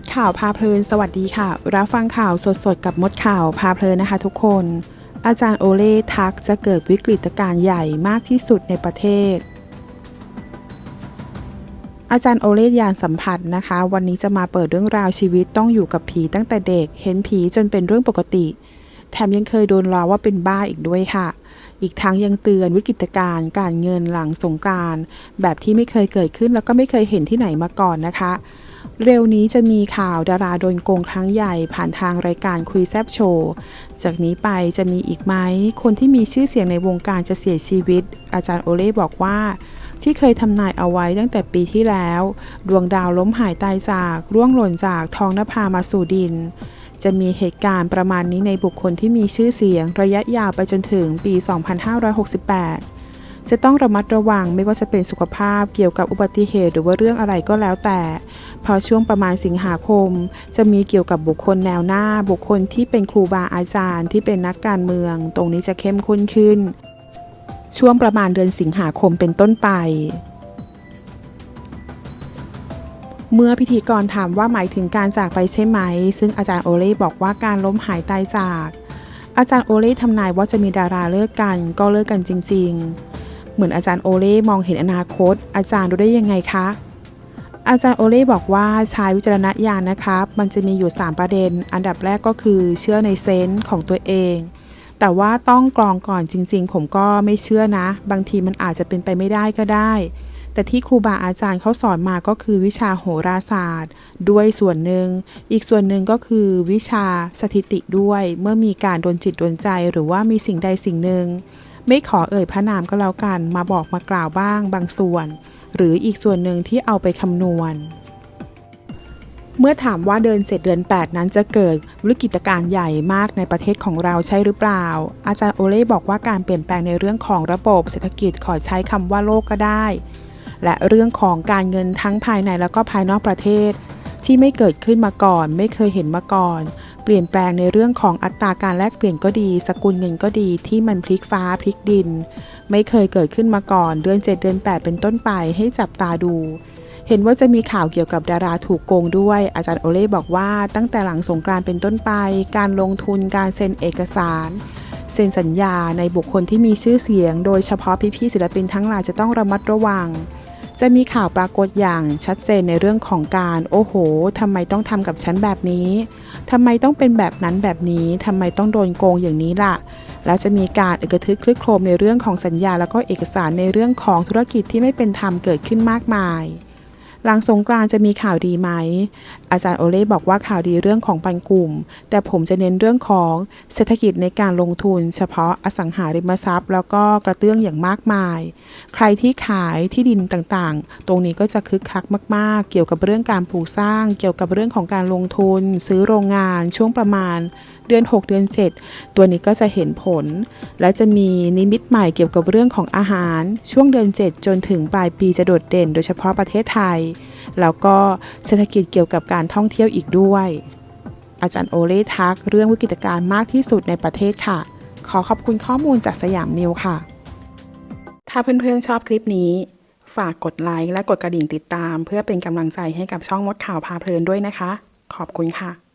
ดข่าวพาเพลินสวัสดีค่ะ รับฟังข่าวสดๆ กับมดข่าวพาเพลินนะคะทุกคน อาจารย์โอเล่ทักจะเกิดวิกฤตการณ์ใหญ่มากที่สุดในประเทศ อาจารย์โอเล่ยานสัมผัสนะคะ วันนี้จะมาเปิดเรื่องราวชีวิตต้องอยู่กับผีตั้งแต่เด็ก เห็นผีจนเป็นเรื่องปกติ แถมยังเคยโดนล้อว่าเป็นบ้าอีกด้วยค่ะ อีกทั้งยังเตือนวิกฤตการณ์การเงินหลังสงกานต์แบบที่ไม่เคยเกิดขึ้นแล้วก็ไม่เคยเห็นที่ไหนมาก่อนนะคะ เร็วนี้จะมีข่าวดาราโดนโกงครั้งใหญ่ผ่านทางรายการคุยแซบโชว์ จากนี้ไปจะมีอีกไหม คนที่มีชื่อเสียงในวงการจะเสียชีวิต อาจารย์โอเล่บอกว่า ที่เคยทำนายเอาไว้ตั้งแต่ปีที่แล้ว ดวงดาวล้มหายตายจากร่วงหล่นจากทองนภามาสู่ดิน จะมีเหตุการณ์ประมาณนี้ในบุคคลที่มีชื่อเสียงระยะยาวไปจนถึงปี 2568 จะต้องระมัดระวังไม่ว่าจะเป็นสุขภาพเกี่ยวกับอุบัติเหตุหรือว่าเรื่องอะไรก็แล้วแต่ พอช่วงประมาณสิงหาคม จะมีเกี่ยวกับบุคคลแนวหน้า บุคคลที่เป็นครูบาอาจารย์ที่เป็นนักการเมือง ตรงนี้จะเข้มข้นขึ้น ช่วงประมาณเดือนสิงหาคมเป็นต้นไปเมื่อพิธีกรถามว่าหมายถึงการจากไปใช่ไหม ซึ่งอาจารย์โอเล่บอกว่าการล้มหายตายจาก อาจารย์โอเล่ทำนายว่าจะมีดาราเลิกกันก็เลิกกันจริง ๆ เหมือนอาจารย์โอเล่มองเห็นอนาคต อาจารย์รู้ได้ยังไงคะ อาจารย์โอเล่บอกว่าใช้วิจารณญาณนะครับ มันจะมีอยู่ 3 ประเด็น อันดับแรกก็คือเชื่อในเซนส์ของตัวเอง แต่ว่าต้องกรองก่อนจริง ๆ ผมก็ไม่เชื่อนะ บางทีมันอาจจะเป็นไปไม่ได้ก็ได้ แต่ที่ครูบาอาจารย์เขาสอนมาก็คือวิชาโหราศาสตร์ ด้วยส่วนหนึ่ง อีกส่วนหนึ่งก็คือวิชาสถิติด้วย เมื่อมีการโดนจิตโดนใจหรือว่ามีสิ่งใดสิ่งหนึ่ง ไม่ขอเอ่ยพระนามก็แล้วกัน มาบอกมากล่าวบ้างบางส่วน หรืออีกส่วนหนึ่งที่เอาไปคำนวณ เมื่อถามว่าเดือน7เดือน 8 นั้นจะเกิดวิกฤตการใหญ่มากในประเทศของเราใช่หรือเปล่า อาจารย์โอเล่บอกว่าการเปลี่ยนแปลงในเรื่องของระบบเศรษฐกิจขอใช้คำว่าโลกก็ได้ และเรื่องของการเงินทั้งภายในแล้วก็ภายนอกประเทศ ที่ไม่เกิดขึ้นมาก่อน ไม่เคยเห็นมาก่อน เปลี่ยนแปลงในเรื่องของอัตราการแลกเปลี่ยนก็ดี สกุลเงินก็ดีที่มันพลิกฟ้าพลิกดิน ไม่เคยเกิดขึ้นมาก่อน เดือน 7 เดือน 8 เป็นต้นไปให้จับตาดูเห็นว่าจะมีข่าวเกี่ยวกับดาราถูกโกงด้วย อาจารย์โอเล่บอกว่าตั้งแต่หลังสงกรานเป็นต้นไป การลงทุนการเซ็นเอกสาร เซ็นสัญญาในบุคคลที่มีชื่อเสียง โดยเฉพาะพี่ๆศิลปินทั้งหลายจะต้องระมัดระวัง จะมีข่าวปรากฏอย่างชัดเจนในเรื่องของการ โอ้โหทำไมต้องทำกับฉันแบบนี้ทำไมต้องเป็นแบบนั้นแบบนี้ทำไมต้องโดนโกงอย่างนี้ล่ะ แล้วจะมีการอึกระทึกคลึกโครมในเรื่องของสัญญา แล้วก็เอกสารในเรื่องของธุรกิจที่ไม่เป็นธรรมเกิดขึ้นมากมาย หลังสงกรานจะมีข่าวดีไหม อาจารย์โอเล่บอกว่าข่าวดีเรื่องของปันกลุ่ม แต่ผมจะเน้นเรื่องของเศรษฐกิจในการลงทุน เฉพาะอสังหาริมทรัพย์ แล้วก็กระเตื้องอย่างมากมาย ใครที่ขายที่ดินต่างๆ ตรงนี้ก็จะคึกคักมาก ๆ เกี่ยวกับเรื่องการปลูกสร้าง เกี่ยวกับเรื่องของการลงทุน ซื้อโรงงานช่วงประมาณ เดือน 6 เดือน 7 ตัวนี้ก็จะเห็นผล และจะมีนิมิตใหม่เกี่ยวกับเรื่องของอาหาร ช่วงเดือน 7 จนถึงปลายปีจะโดดเด่น โดยเฉพาะประเทศไทย แล้วก็เศรษฐกิจเกี่ยวกับการท่องเที่ยวอีกด้วย อาจารย์โอเล่ทักเรื่องวิกฤตการณ์มากที่สุดในประเทศค่ะ ขอขอบคุณข้อมูลจากสยามนิวค่ะ ถ้าเพื่อนๆชอบคลิปนี้ฝากกดไลค์และกดกระดิ่งติดตาม เพื่อเป็นกำลังใจให้กับช่องมดข่าวพาเพลินด้วยนะคะ ขอบคุณค่ะ